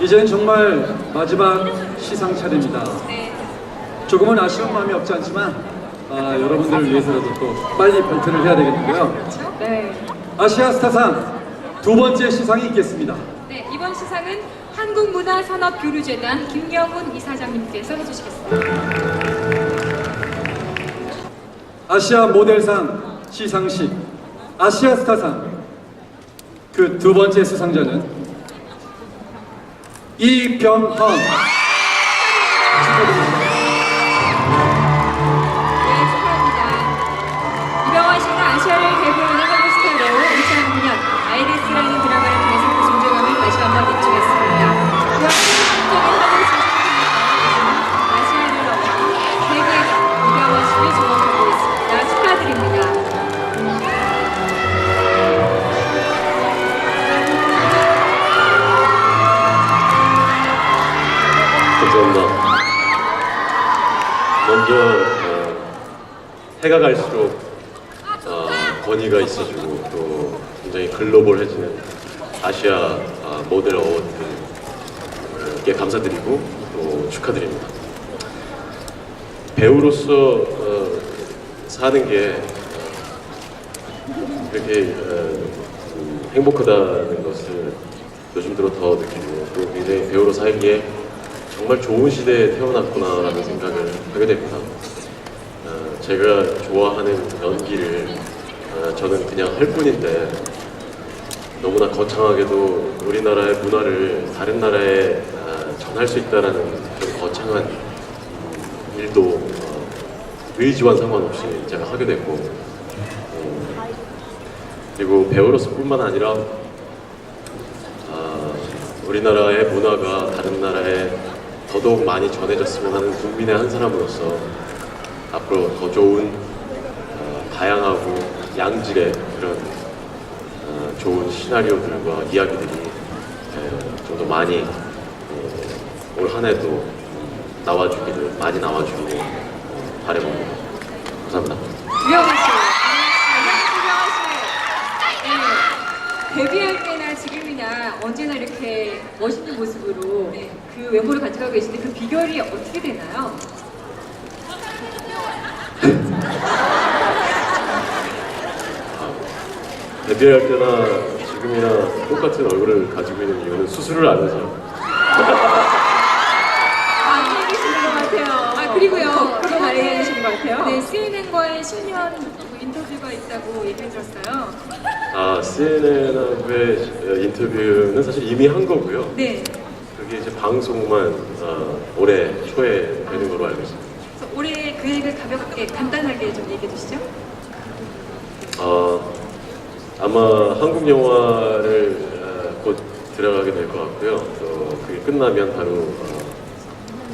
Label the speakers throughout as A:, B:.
A: 이제는 정말 마지막 시상 차례입니다.
B: 네.
A: 조금은 아쉬운 마음이 없지 않지만 아, 여러분들을 위해서라도 또 빨리 발표를 해야 되겠는데요.
B: 네.
A: 아시아 스타상 두 번째 시상이 있겠습니다.
B: 네, 이번 시상은 한국문화산업교류재단 김영훈 이사장님께서 해주시겠습니다.
A: 아시아 모델상 시상식 아시아 스타상 그 두 번째 수상자는 이병헌
C: 먼저 어, 해가 갈수록 어, 권위가 있어지고 또 굉장히 글로벌해지는 아시아 아, 모델 어워드에 감사드리고 또 축하드립니다. 배우로서 어, 사는 게 어, 그렇게 어, 음, 행복하다는 것을 요즘 들어 더 느끼고 또 굉장히 배우로 살기에 정말 좋은 시대에 태어났구나라는 생각을 하게 됩니다. 어, 제가 좋아하는 연기를 어, 저는 그냥 할 뿐인데 너무나 거창하게도 우리나라의 문화를 다른 나라에 어, 전할 수 있다는 그런 거창한 음, 일도 어, 의지와 상관없이 제가 하게 됐고 어, 그리고 배우로서뿐만 아니라 아, 우리나라의 문화가 다른 나라에 더더욱 많이 전해졌으면 하는 국민의 한 사람으로서 앞으로 더 좋은 어, 다양하고 양질의 그런 어, 좋은 시나리오들과 이야기들이 좀 더 많이 어, 올 한 해도 나와주기를 많이 나와주기를 어, 바라봅니다. 감사합니다.
B: 유영아 씨. 유영아 씨. 네. 데뷔할 때나 지금이나 언제나 이렇게 멋있는 모습으로 그 외모를 가져가고 계신데 그 비결이 어떻게 되나요?
C: 데뷔할 때나 지금이나 똑같은 얼굴을 가지고 있는 이유는 수술을 안 해서
B: 안 얘기시는 것 같아요. 아, 그리고요. 그런 말 얘기하시는 것 같아요. 네, CNN과의 10년 인터뷰가 있다고 얘기해 들었어요.
C: 아 CNN하고의 인터뷰는 사실 이미 한 거고요.
B: 네.
C: 그게 이제 방송만 어, 올해 초에 되는 걸로 알고 있습니다.
B: 그래서 올해 계획을 가볍게 간단하게 좀 얘기해 주시죠.
C: 어, 아마 한국 영화를 어, 곧 들어가게 될 것 같고요. 또 그게 끝나면 바로 어,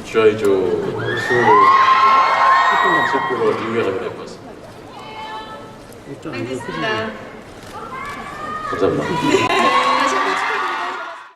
C: 쥐아이조 수를 찍고 미국에 가게 될 것 같습니다.
B: 알겠습니다.
C: 감사합니다.
B: 네.